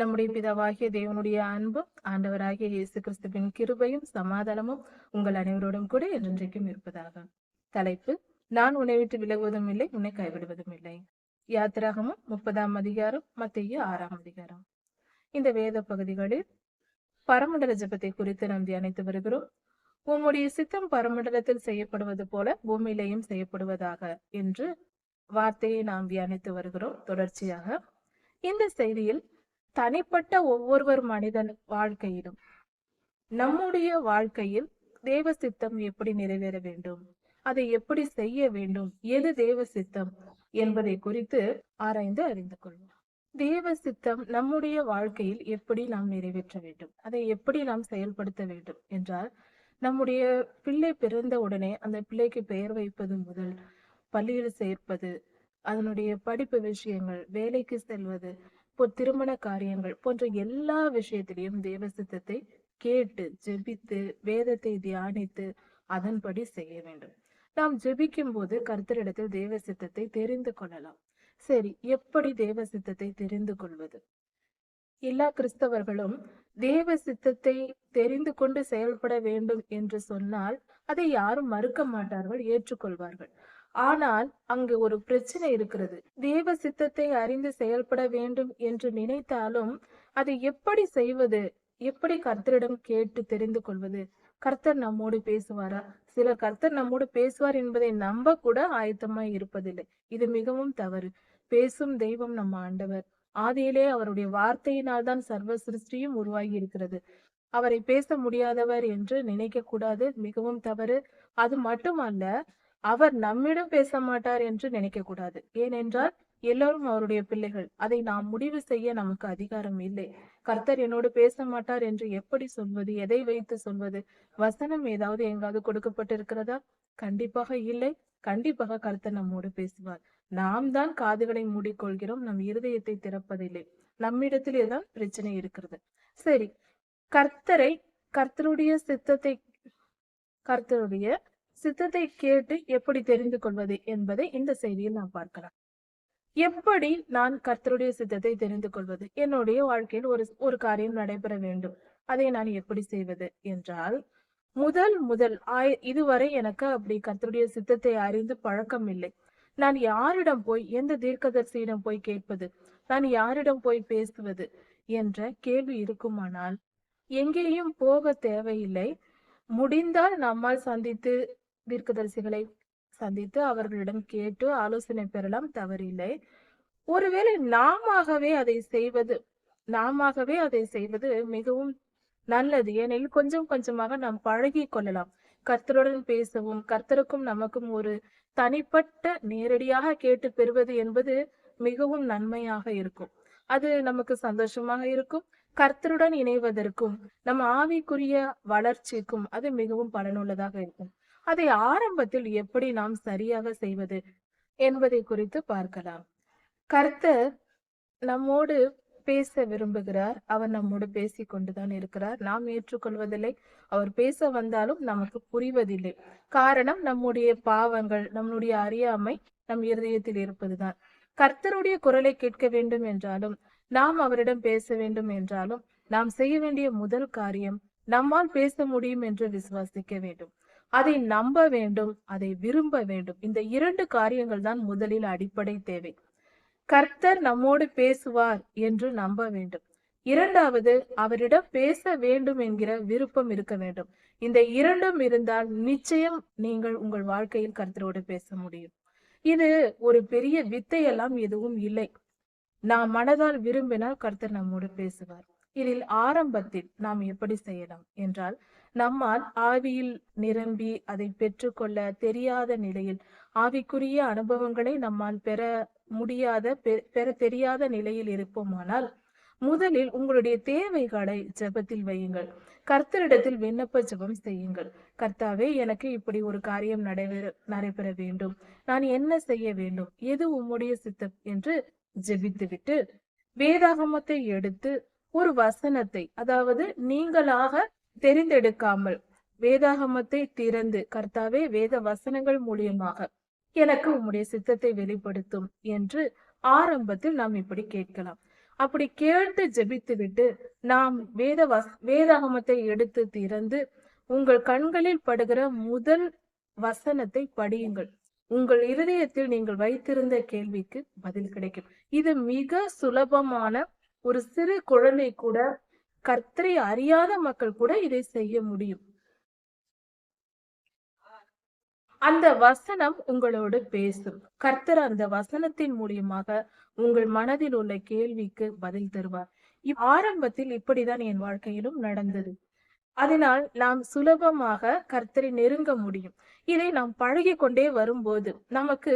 நம்முடைய பிதாவாகிய தேவனுடைய அன்பும் ஆண்டவராகிய இயேசு கிறிஸ்துவின் கிருபையும் சமாதானமும் உங்கள் அனைவரோடும் கூட என்றென்றைக்கும் இருப்பதாக. தலைப்பு நான் உன்னை விட்டு விலகுவதும் இல்லை உன்னை கைவிடுவதும் இல்லை. யாத்திராகமும் முப்பதாம் அதிகாரம் மத்திய ஆறாம் அதிகாரம். இந்த வேத பகுதிகளில் பரமண்டல ஜபத்தை குறித்து நாம் தியானித்து வருகிறோம். உம்முடைய சித்தம் பரமண்டலத்தில் செய்யப்படுவது போல பூமியிலையும் செய்யப்படுவதாக என்று வார்த்தையை நாம் தியானித்து வருகிறோம். தொடர்ச்சியாக இந்த செய்தியில் தனிப்பட்ட ஒவ்வொருவர் மனிதன் வாழ்க்கையிலும் நம்முடைய வாழ்க்கையில் தேவ சித்தம் எப்படி நிறைவேற வேண்டும் அதை எப்படி செய்ய வேண்டும் எது தேவ சித்தம் என்பதை குறித்து ஆராய்ந்து அறிந்து கொள்வோம். தேவ சித்தம் நம்முடைய வாழ்க்கையில் எப்படி நாம் நிறைவேற்ற வேண்டும் அதை எப்படி நாம் செயல்படுத்த வேண்டும் என்றால் நம்முடைய பிள்ளை பிறந்த உடனே அந்த பிள்ளைக்கு பெயர் வைப்பது முதல் பள்ளியில் சேர்ப்பது அதனுடைய படிப்பு விஷயங்கள் வேலைக்கு செல்வது திருமண காரியங்கள் போன்ற எல்லா விஷயத்திலையும் தேவ சித்தத்தை கேட்டு ஜெபித்து வேதத்தை தியானித்து அதன்படி செய்ய வேண்டும். நாம் ஜெபிக்கும் போது கர்த்தரிடத்தில் தேவ சித்தத்தை தெரிந்து கொள்ளலாம். சரி எப்படி தேவ சித்தத்தை தெரிந்து கொள்வது? எல்லா கிறிஸ்தவர்களும் தேவ சித்தத்தை தெரிந்து கொண்டு செயல்பட வேண்டும் என்று சொன்னால் அதை யாரும் மறுக்க மாட்டார்கள் ஏற்றுக்கொள்வார்கள். ஆனால் அங்கு ஒரு பிரச்சனை இருக்கிறது. தேவ சித்தத்தை அறிந்து செயல்பட வேண்டும் என்று நினைத்தாலும் அதை எப்படி செய்வது? எப்படி கர்த்தரிடம் கேட்டு தெரிந்து கொள்வது? கர்த்தர் நம்மோடு பேசுவாரா? சில கர்த்தர் நம்மோடு பேசுவார் என்பதை நம்ப கூட ஆயத்தமாய் இருப்பதில்லை. இது மிகவும் தவறு. பேசும் தெய்வம் நம்ம ஆண்டவர். ஆதியிலே அவருடைய வார்த்தையினால் தான் சர்வ சிருஷ்டியும் உருவாகி இருக்கிறது அவரை பேச முடியாதவர் என்று நினைக்க கூடாது மிகவும் தவறு. அது மட்டுமல்ல அவர் நம்மிடம் பேச மாட்டார் என்று நினைக்க கூடாது ஏனென்றால் எல்லோரும் அவருடைய பிள்ளைகள். அதை நாம் முடிவு செய்ய நமக்கு அதிகாரம் இல்லை. கர்த்தர் என்னோடு பேச மாட்டார் என்று எப்படி சொல்வது எதை வைத்து சொல்வது? வசனம் ஏதாவது எங்காவது கொடுக்கப்பட்டிருக்கிறதா? கண்டிப்பாக இல்லை. கண்டிப்பாக கருத்தர் நம்மோடு பேசுவார். நாம் தான் காதுகளை மூடிக்கொள்கிறோம் நம் இருதயத்தை திறப்பதில்லை. நம்மிடத்திலே தான் பிரச்சனை இருக்கிறது. சரி கர்த்தரை கர்த்தருடைய சித்தத்தை கர்த்தருடைய சித்தத்தை கேட்டு எப்படி தெரிந்து கொள்வது என்பதை இந்த செய்தியில் நாம் பார்க்கலாம். எப்படி நான் கர்த்தருடைய சித்தத்தை தெரிந்து கொள்வது? என்னுடைய வாழ்க்கையில் ஒரு ஒரு காரியம் நடைபெற வேண்டும். அதை நான் எப்படி செய்வது? என்றால் முதல் முதல். ஆய் இதுவரை எனக்கு அப்படி கத்தருடைய சித்தத்தை அறிந்து பழக்கம் இல்லை. நான் யாரிடம் போய் எந்த தீர்க்கதர்சியிடம் போய் கேட்பது? நான் யாரிடம் போய் பேசுவது? என்ற கேள்வி இருக்குமானால் எங்கேயும் போக தேவையில்லை. முடிந்தால் நம்மால் சந்தித்து தீர்க்கதரிசிகளை சந்தித்து அவர்களிடம் கேட்டு ஆலோசனை பெறலாம் தவறில்லை. ஒருவேளை நாமவே அதை செய்வது நாமவே அதை செய்வது மிகவும் நல்லது. ஏனெனில் கொஞ்சம் கொஞ்சமாக நாம் பழகி கொள்ளலாம். கர்த்தருடன் பேசவும் கர்த்தருக்கும் நமக்கும் ஒரு தனிப்பட்ட நேரடியாக கேட்டு பெறுவது என்பது மிகவும் நன்மையாக இருக்கும். அது நமக்கு சந்தோஷமாக இருக்கும். கர்த்தருடன் இணைவதற்கும் நம் ஆவிக்குரிய வளர்ச்சிக்கும் அது மிகவும் பலனுள்ளதாக இருக்கும். அதை ஆரம்பத்தில் எப்படி நாம் சரியாக செய்வது என்பதை குறித்து பார்க்கலாம். கர்த்தர் நம்மோடு பேச விரும்புகிறார். அவர் நம்மோடு பேசி கொண்டுதான் இருக்கிறார். நாம் ஏற்றுக்கொள்வதில்லை. அவர் பேச வந்தாலும் நமக்கு புரிவதில்லை. காரணம் நம்முடைய பாவங்கள் நம்முடைய அறியாமை நம் இருதயத்தில் இருப்பதுதான். கர்த்தருடைய குரலை கேட்க வேண்டும் என்றாலும் நாம் அவரிடம் பேச வேண்டும் என்றாலும் நாம் செய்ய வேண்டிய முதல் காரியம் நம்மால் பேச முடியும் என்று விசுவாசிக்க வேண்டும். அதை நம்ப வேண்டும் அதை விரும்ப வேண்டும். இந்த இரண்டு காரியங்கள் தான் முதலில் அடிப்படை தேவை. கர்த்தர் நம்மோடு பேசுவார் என்று நம்ப வேண்டும். இரண்டாவது அவரிடம் பேச வேண்டும் என்கிற விருப்பம் இருக்க வேண்டும். இந்த இரண்டும் இருந்தால் நிச்சயம் நீங்கள் உங்கள் வாழ்க்கையில் கர்த்தரோடு பேச முடியும். இது ஒரு பெரிய வித்தையெல்லாம் எதுவும் இல்லை. நாம் மனதால் விரும்பினால் கர்த்தர் நம்மோடு பேசுவார். இதில் ஆரம்பத்தில் நாம் எப்படி செய்யலாம் என்றால் நம்மால் ஆவியில் நிரம்பி அதை பெற்றுக்கொள்ள தெரியாத நிலையில் ஆவிக்குரிய அனுபவங்களை நம்மால் பெற முடியாத பெற தெரியாத நிலையில் இருப்போமானால் முதலில் உங்களுடைய தேவைகளை ஜபத்தில் வையுங்கள். கர்த்தரிடத்தில் விண்ணப்ப ஜெபம் செய்யுங்கள். கர்த்தாவே எனக்கு இப்படி ஒரு காரியம் நடைபெற நடைபெற வேண்டும். நான் என்ன செய்ய வேண்டும்? எது உம்முடைய சித்தம்? என்று ஜெபித்துவிட்டு வேதாகமத்தை எடுத்து ஒரு வசனத்தை அதாவது நீங்களாக தெரிந்தெடுக்காமல் வேதாகமத்தை திறந்து கர்த்தாவே வேத வசனங்கள் மூலியமாக எனக்கு உம்முடைய சித்தத்தை வெளிப்படுத்தும் என்று ஆரம்பத்தில் நாம் இப்படி கேட்கலாம். அப்படி கேட்டு ஜெபித்து விட்டு நாம் வேத வஸ் வேதாகமத்தை எடுத்து திறந்து உங்கள் கண்களில் படுகிற முதல் வசனத்தை படியுங்கள். உங்கள் இருதயத்தில் நீங்கள் வைத்திருந்த கேள்விக்கு பதில் கிடைக்கும். இது மிக சுலபமான ஒரு சிறு குழந்தை கூட கர்த்தரை அறியாத மக்கள் கூட இதை செய்ய முடியும். அந்த வசனம் உங்களோடு பேசும். கர்த்தர் அந்த வசனத்தின் மூலியமாக உங்கள் மனதில் உள்ள கேள்விக்கு பதில் தருவார். ஆரம்பத்தில் இப்படிதான் என் வாழ்க்கையிலும் நடந்தது. அதனால் நாம் சுலபமாக கர்த்தரை நெருங்க முடியும். இதை நாம் பழகி கொண்டே வரும்போது நமக்கு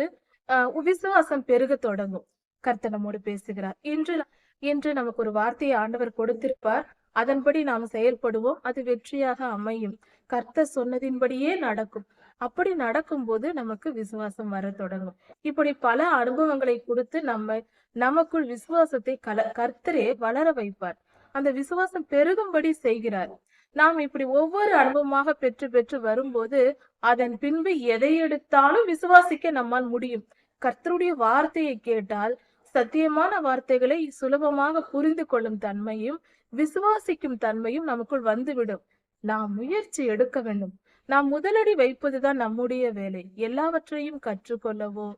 அஹ், விசுவாசம் பெருக தொடங்கும். கர்த்தர் நம்மோடு பேசுகிறார். இன்று இன்று நமக்கு ஒரு வார்த்தையை ஆண்டவர் கொடுத்திருப்பார். அதன்படி நாம் செயல்படுவோம். அது வெற்றியாக அமையும். கர்த்தர் சொன்னதின்படியே நடக்கும். அப்படி நடக்கும்போது நமக்கு விசுவாசம் வர தொடங்கும். இப்படி பல அனுபவங்களை கொடுத்து நம்ம நமக்குள் விசுவாசத்தை கல கர்த்தரே வளர வைப்பார். அந்த விசுவாசம் பெருகும்படி செய்கிறார். நாம் இப்படி ஒவ்வொரு அனுபவமாக பெற்று பெற்று வரும்போது அதன் பின்பு எதை எடுத்தாலும் விசுவாசிக்க நம்மால் முடியும். கர்த்தருடைய வார்த்தையை கேட்டால் சத்தியமான வார்த்தைகளை சுலபமாக புரிந்து கொள்ளும் தன்மையும் விசுவாசிக்கும் தன்மையும் நமக்குள் வந்துவிடும். நாம் முயற்சி எடுக்க வேண்டும். நாம் முதலடி வைப்பதுதான் நம்முடைய வேலை. எல்லாவற்றையும் கற்றுக்கொள்ளவோ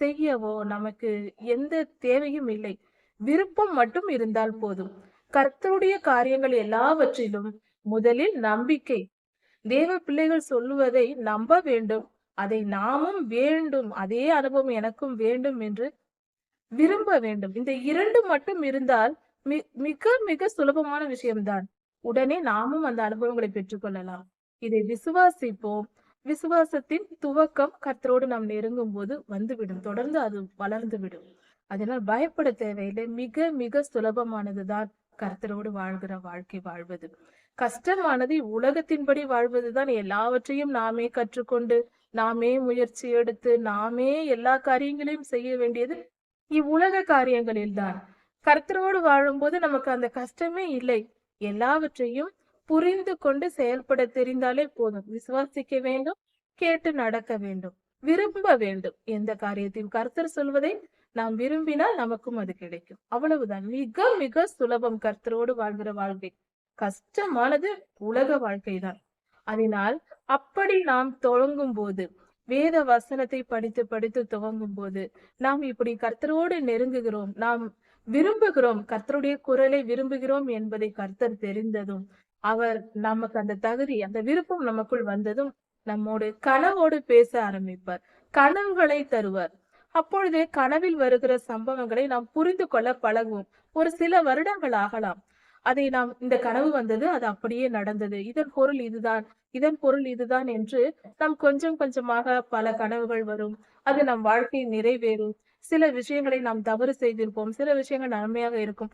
செய்யவோ நமக்கு எந்த தேவையும் இல்லை. விருப்பம் மட்டும் இருந்தால் போதும். கர்த்தருடைய காரியங்கள் எல்லாவற்றிலும் முதலில் நம்பிக்கை. தேவ பிள்ளைகள் சொல்லுவதை நம்ப வேண்டும். அதை நாமும் வேண்டும். அதே அனுபவம் எனக்கும் வேண்டும் என்று விரும்ப வேண்டும். இந்த இரண்டு மட்டும் இருந்தால் மிக மிக சுலபமான விஷயம்தான். உடனே நாமும் அந்த அனுபவங்களை பெற்றுக்கொள்ளலாம். இதை விசுவாசிப்போம். விசுவாசத்தின் துவக்கம் கர்த்தரோடு நாம் நெருங்கும் போது வந்துவிடும். தொடர்ந்து அது வளர்ந்து விடும் அதனால் பயப்பட தேவையில்லை. மிக மிக சுலபமானதுதான் கர்த்தரோடு வாழ்கிற வாழ்க்கை வாழ்வது. கஷ்டமானது உலகத்தின்படி வாழ்வதுதான். எல்லாவற்றையும் நாமே கற்றுக்கொண்டு நாமே முயற்சி எடுத்து நாமே எல்லா காரியங்களையும் செய்ய வேண்டியது இவ்வுலக காரியங்களில்தான். கர்த்தரோடு வாழும்போது நமக்கு அந்த கஷ்டமே இல்லை. எல்லாவற்றையும் புரிந்து கொண்டு செயல்பட தெரிந்தாலே போதும். விசுவாசிக்க வேண்டும் கேட்டு நடக்க வேண்டும் விரும்ப வேண்டும். எந்த காரியத்தையும் கர்த்தர் சொல்வதை நாம் விரும்பினால் நமக்கும் அது கிடைக்கும். அவ்வளவுதான். மிக மிக சுலபம் கர்த்தரோடு வாழ்கிற வாழ்க்கை. கஷ்டமானது உலக வாழ்க்கைதான். அதனால் அப்படி நாம் தொடங்கும் போது வேத வசனத்தை படித்து படித்து துவங்கும் போது நாம் இப்படி கர்த்தரோடு நெருங்குகிறோம் நாம் விரும்புகிறோம் கர்த்தருடைய குரலை விரும்புகிறோம் என்பதை கர்த்தர் தெரிந்ததும் அவர் நமக்கு அந்த தகுதி அந்த விருப்பம் நமக்குள் வந்ததும் நம்மோடு கனவோடு பேச ஆரம்பிப்பார். கனவுகளை தருவார். அப்பொழுது கனவில் வருகிற சம்பவங்களை நாம் புரிந்து கொள்ள பழகுவோம். ஒரு சில வருடங்கள் ஆகலாம். அதை நாம் இந்த கனவு வந்தது அது அப்படியே நடந்தது. இதன் பொருள் இதுதான் இதன் பொருள் இதுதான் என்று நாம் கொஞ்சம் கொஞ்சமாக பல கனவுகள் வரும். அது நம் வாழ்க்கையை நிறைவேறும். சில விஷயங்களை நாம் தவறு செய்திருப்போம். சில விஷயங்கள் நன்மையாக இருக்கும்.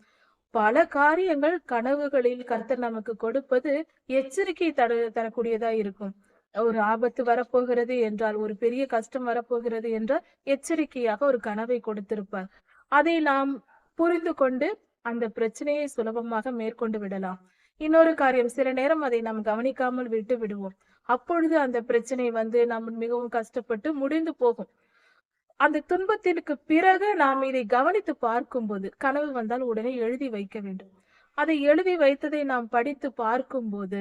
பல காரியங்கள் கனவுகளில் கர்த்தர் நமக்கு கொடுப்பது எச்சரிக்கை தர தரக்கூடியதா இருக்கும். ஒரு ஆபத்து வரப்போகிறது என்றால் ஒரு பெரிய கஷ்டம் வரப்போகிறது என்றால் எச்சரிக்கையாக ஒரு கனவை கொடுத்திருப்பார். அதை நாம் புரிந்து கொண்டு அந்த பிரச்சனையை சுலபமாக மேற்கொண்டு விடலாம். இன்னொரு காரியம் சில நேரம் அதை நாம் கவனிக்காமல் விட்டு விடுவோம். அப்பொழுது அந்த பிரச்சனை வந்து நாம் மிகவும் கஷ்டப்பட்டு முடிந்து போகும். அந்த துன்பத்திற்கு பிறகு நாம் இதை கவனித்து பார்க்கும்போது கனவு வந்தால் உடனே எழுதி வைக்க வேண்டும். அதை எழுதி வைத்ததை நாம் படித்து பார்க்கும்போது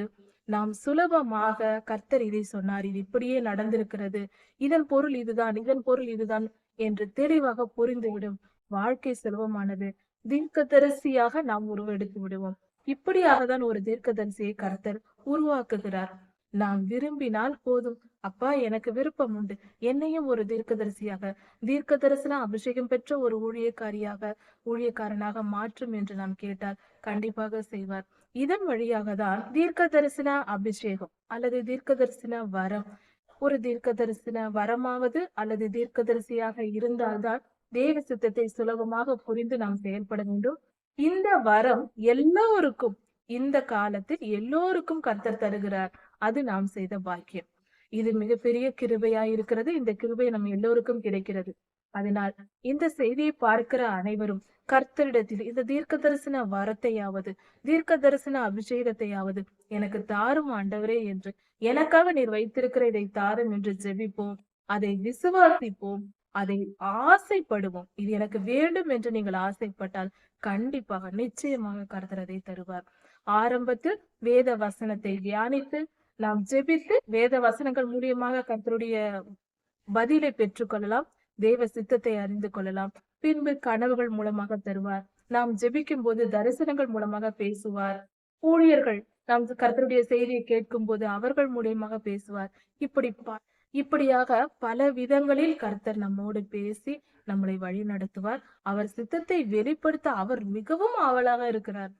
நாம் சுலபமாக கர்த்தர் இதை சொன்னார் இது இப்படியே நடந்திருக்கிறது இதன் பொருள் இதுதான் இதன் பொருள் இதுதான் என்று தெளிவாக புரிந்துவிடும். வாழ்க்கை சுலபமானது. தீர்க்கதரிசியாக நாம் உருவெடுத்து விடுவோம். இப்படியாக தான் ஒரு தீர்க்கதரிசியை கர்த்தர் உருவாக்குகிறார். நாம் விரும்பினால் போதும். அப்பா எனக்கு விருப்பம் உண்டு. என்னையும் ஒரு தீர்க்கதரிசியாக தீர்க்க தரிசன அபிஷேகம் பெற்ற ஒரு ஊழியக்காரியாக ஊழியக்காரனாக மாற்றும் என்று நாம் கேட்டால் கண்டிப்பாக செய்வார். இதன் வழியாக தான் தீர்க்க தரிசன அபிஷேகம் அல்லது தீர்க்க தரிசன வரம். ஒரு தீர்க்க தரிசன வரமாவது அல்லது தீர்க்கதரிசியாக இருந்தால்தான் தேவ சித்தத்தை சுலபமாக புரிந்து நாம் செயல்பட வேண்டும். இந்த வரம் எல்லோருக்கும் இந்த காலத்தில் எல்லோருக்கும் கர்த்தர் தருகிறார். அது நாம் செய்த பாக்கியம். இது மிகப்பெரிய கிருபையா இருக்கிறது. இந்த கிருபை நம் எல்லோருக்கும் கிடைக்கிறது. அதனால் இந்த செய்தியை பார்க்கிற அனைவரும் கர்த்தரிடத்தில் இந்த தீர்க்க தரிசன வரத்தையாவது தீர்க்க தரிசன அபிஷேகத்தையாவது எனக்கு தாரும் ஆண்டவரே என்று எனக்காக நீர் வைத்திருக்கிற இதை தாரும் என்று ஜெபிப்போம். அதை விசுவாசிப்போம். அதை ஆசைப்படுவோம். இது எனக்கு வேண்டும் என்று நீங்கள் ஆசைப்பட்டால் கண்டிப்பாக நிச்சயமாக கருத்துறதை தருவார். ஆரம்பத்தில் வேத வசனத்தை தியானித்து நாம் ஜெபித்து வேத வசனங்கள் மூலியமாக கத்தருடைய பதிலை பெற்றுக்கொள்ளலாம். தேவ சித்தத்தை அறிந்து கொள்ளலாம். பின்பு கனவுகள் மூலமாக தருவார். நாம் ஜெபிக்கும் போது தரிசனங்கள் மூலமாக பேசுவார். ஊழியர்கள் நாம் கர்த்தருடைய செய்தியை கேட்கும் போது அவர்கள் மூலியமாக பேசுவார். இப்படி இப்படியாக பல விதங்களில் கர்த்தர் நம்மோடு பேசி நம்மளை வழி நடத்துவார் அவர் சித்தத்தை வெளிப்படுத்த அவர் மிகவும் ஆவலாக இருக்கிறார்.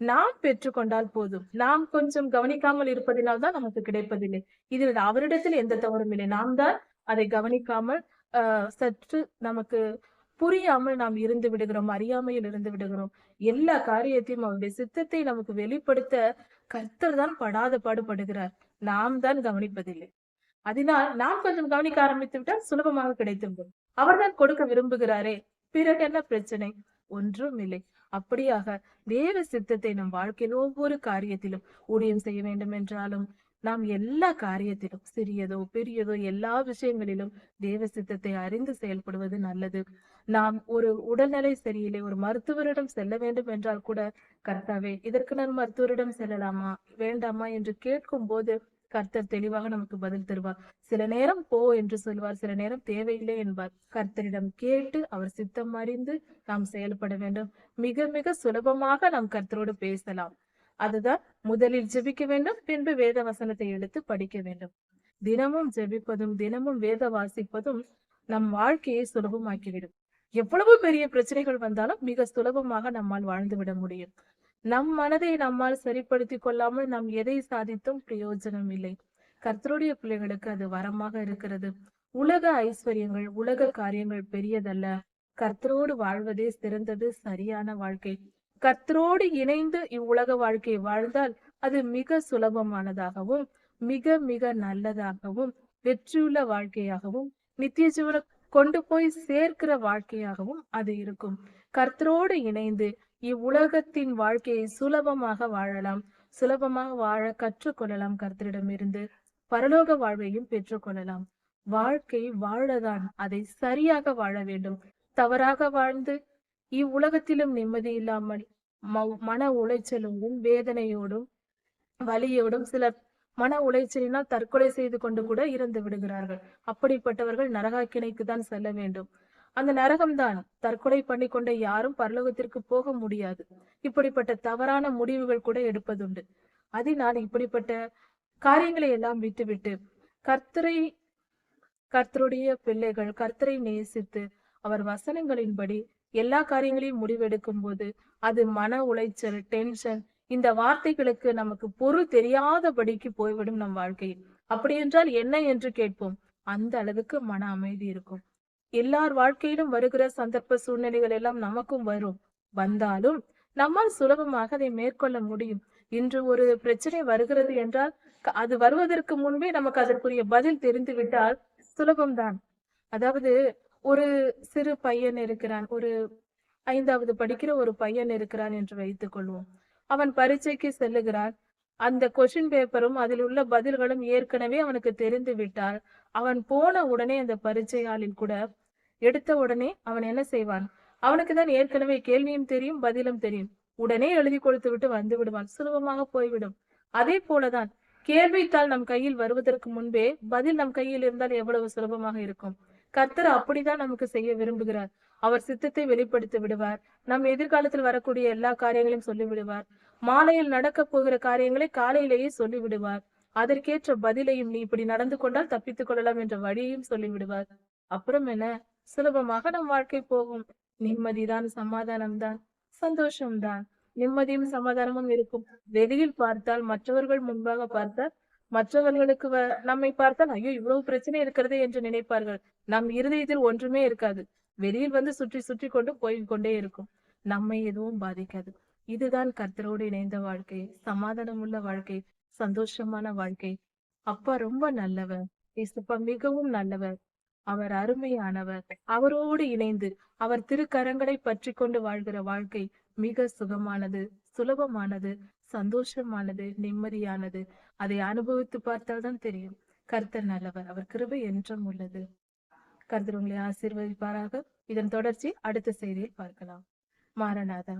நாம் பெற்றுக்கொண்டால் போதும். நாம் கொஞ்சம் கவனிக்காமல் இருப்பதினால் தான் நமக்கு கிடைப்பதில்லை. இதில் அவரிடத்தில் எந்த தவறும் இல்லை. நாம் தான் அதை கவனிக்காமல் ஆஹ் சற்று நமக்கு புரியாமல் நாம் இருந்து விடுகிறோம் அறியாமையில் இருந்து விடுகிறோம். எல்லா காரியத்தையும் அவருடைய சித்தத்தை நமக்கு வெளிப்படுத்த கர்த்தர் தான் படாத பாடுபடுகிறார். நாம் தான் கவனிப்பதில்லை. அதனால் நாம் கொஞ்சம் கவனிக்க ஆரம்பித்து விட்டால் சுலபமாக கிடைத்துவிடும். அவர்தான் கொடுக்க விரும்புகிறாரே. பிறகு என்ன பிரச்சனை? ஒன்றும் இல்லை. அப்படியாக தேவ சித்தத்தை நம் வாழ்க்கையில் ஒவ்வொரு காரியத்திலும் ஊழியம் செய்ய வேண்டும் என்றாலும் நாம் எல்லா காரியத்திலும் சிறியதோ பெரியதோ எல்லா விஷயங்களிலும் தேவ சித்தத்தை அறிந்து செயல்படுவது நல்லது. நாம் ஒரு உடல்நிலை சரியில்லை ஒரு மருத்துவரிடம் செல்ல வேண்டும் என்றால் கூட கர்த்தாவே இதற்கு நான் மருத்துவரிடம் செல்லலாமா வேண்டாமா? என்று கேட்கும் போது கர்த்தர் தெளிவாக நமக்கு பதில் தருவார். சில நேரம் போ என்று சொல்வார் சில நேரம் தேவையில்லை என்பார். கர்த்தரிடம் கேட்டு அவர் சித்தம் அறிந்து நாம் செயல்பட வேண்டும். மிக மிக சுலபமாக நாம் கர்த்தரோடு பேசலாம். அதுதான் முதலில் ஜெபிக்க வேண்டும் பின்பு வேத வசனத்தை எடுத்து படிக்க வேண்டும். தினமும் ஜெபிப்பதும் தினமும் வேத வாசிப்பதும் நம் வாழ்க்கையை சுலபமாக்கிவிடும். எவ்வளவு பெரிய பிரச்சனைகள் வந்தாலும் மிக சுலபமாக நம்மால் வாழ்ந்து விட முடியும். நம் மனதை நம்மால் சரிப்படுத்திக் கொள்ளாமல் நாம் எதை சாதித்தும் பிரயோஜனம் இல்லை. கர்த்தருடைய பிள்ளைகளுக்கு அது வரமாக இருக்கிறது. உலக ஐஸ்வர்யங்கள் உலக காரியங்கள் பெரியதல்ல. கர்த்தரோடு வாழ்வதே சிறந்தது சரியான வாழ்க்கை. கர்த்தரோடு இணைந்து இவ்வுலக வாழ்க்கை வாழ்ந்தால் அது மிக சுலபமானதாகவும் மிக மிக நல்லதாகவும் வெற்றியுள்ள வாழ்க்கையாகவும் நித்திய ஜீவன கொண்டு போய் சேர்க்கிற வாழ்க்கையாகவும் அது இருக்கும். கர்த்தரோடு இணைந்து இவ்வுலகத்தின் வாழ்க்கையை சுலபமாக வாழலாம். சுலபமாக வாழ கற்றுக்கொள்ளலாம் கர்த்தரிடமிருந்து. பரலோக வாழ்வையும் பெற்றுக்கொள்ளலாம். வாழ்க்கை வாழதான். அதை சரியாக வாழ வேண்டும். தவறாக வாழ்ந்து இவ்வுலகத்திலும் நிம்மதி இல்லாமல் ம- மன உளைச்சலோடும் வேதனையோடும் வலியோடும் சிலர் மன உளைச்சலினால் தற்கொலை செய்து கொண்டு கூட இறந்து விடுகிறார்கள். அப்படிப்பட்டவர்கள் நரகாக்கினைக்கு தான் செல்ல வேண்டும். அந்த நரகம்தான் தற்கொலை பண்ணி கொண்ட யாரும் பரலோகத்திற்கு போக முடியாது. இப்படிப்பட்ட தவறான முடிவுகள் கூட எடுப்பதுண்டு. அதை நான் இப்படிப்பட்ட காரியங்களை எல்லாம் விட்டுவிட்டு கர்த்தரை கர்த்தருடைய பிள்ளைகள் கர்த்தரை நேசித்து அவர் வசனங்களின்படி எல்லா காரியங்களையும் முடிவெடுக்கும் போது அது மன உளைச்சல் டென்ஷன் இந்த வார்த்தைகளுக்கு நமக்கு பொருள் தெரியாதபடிக்கு போய்விடும் நம் வாழ்க்கையில் அப்படி என்றால் என்ன என்று கேட்போம். அந்த அளவுக்கு மன அமைதி இருக்கும். எல்லார் வாழ்க்கையிலும் வருகிற சந்தர்ப்ப சூழ்நிலைகள் எல்லாம் நமக்கும் வரும். வந்தாலும் நம்மால் சுலபமாக அதை மேற்கொள்ள முடியும். இன்று ஒரு பிரச்சனை வருகிறது என்றால் அது வருவதற்கு முன்பே நமக்கு அதற்குரிய பதில் தெரிந்து விட்டால் சுலபம்தான். அதாவது ஒரு சிறு பையன் இருக்கிறான் ஒரு ஐந்தாவது படிக்கிற ஒரு பையன் இருக்கிறான் என்று வைத்துக் கொள்வோம். அவன் பரீட்சைக்கு செல்லுகிறான் அந்த கொஷின் பேப்பரும் அதில் உள்ள பதில்களும் ஏற்கனவே அவனுக்கு தெரிந்து விட்டால் அவன் போன உடனே அந்த பரீட்சையாளில் கூட எடுத்த உடனே அவன் என்ன செய்வான்? அவனுக்கு தான் ஏற்கனவே கேள்வியும் தெரியும் பதிலும் தெரியும். உடனே எழுதி கொடுத்து விட்டு வந்து விடுவான். சுலபமாக போய்விடும். அதே போலதான் கேள்வித்தாள் நம் கையில் வருவதற்கு முன்பே பதில் நம் கையில் இருந்தால் எவ்வளவு சுலபமாக இருக்கும்? கர்த்தர் அப்படிதான் நமக்கு செய்ய விரும்புகிறார். அவர் சித்தத்தை வெளிப்படுத்தி விடுவார். நம் எதிர்காலத்தில் வரக்கூடிய எல்லா காரியங்களையும் சொல்லி விடுவார் மாலையில் நடக்கப் போகிற காரியங்களை காலையிலேயே சொல்லி விடுவார் அதற்கேற்ற பதிலையும் நீ இப்படி நடந்து கொண்டால் தப்பித்துக் கொள்ளலாம் என்ற வழியையும் சொல்லிவிடுவார். அப்புறம் என்ன? சுலபமாக நம் வாழ்க்கை போகும். நிம்மதிதான் சமாதானம்தான் சந்தோஷம்தான். நிம்மதியும் சமாதானமும் இருக்கும். வெளியில் பார்த்தால் மற்றவர்கள் முன்பாக பார்த்தால் மற்றவர்களுக்கு வ- நம்மை பார்த்தால் ஐயோ இவ்வளவு பிரச்சனை இருக்கிறது என்று நினைப்பார்கள். நம் இருதயத்தில் ஒன்றுமே இருக்காது. வெளியில் வந்து சுற்றி சுற்றி கொண்டு போய் கொண்டே இருக்கும். நம்மை எதுவும் பாதிக்காது. இதுதான் கர்த்தரோடு இணைந்த வாழ்க்கை. சமாதானம் உள்ள வாழ்க்கை. சந்தோஷமான வாழ்க்கை. அப்பா ரொம்ப நல்லவர். இயேசுப்பா மிகவும் நல்லவர். அவர் அருமையானவர். அவரோடு இணைந்து அவர் திருக்கரங்களை பற்றி கொண்டு வாழ்கிற வாழ்க்கை மிக சுகமானது சுலபமானது சந்தோஷமானது நிம்மதியானது. அதை அனுபவித்து பார்த்தால்தான் தெரியும். கர்த்தர் நல்லவர். அவர் கிருபை என்றும் உள்ளது. கர்த்தர் உங்களை ஆசீர்வதிப்பாராக. இதன் தொடர்ச்சி அடுத்த செய்தியில் பார்க்கலாம். மாரநாதா.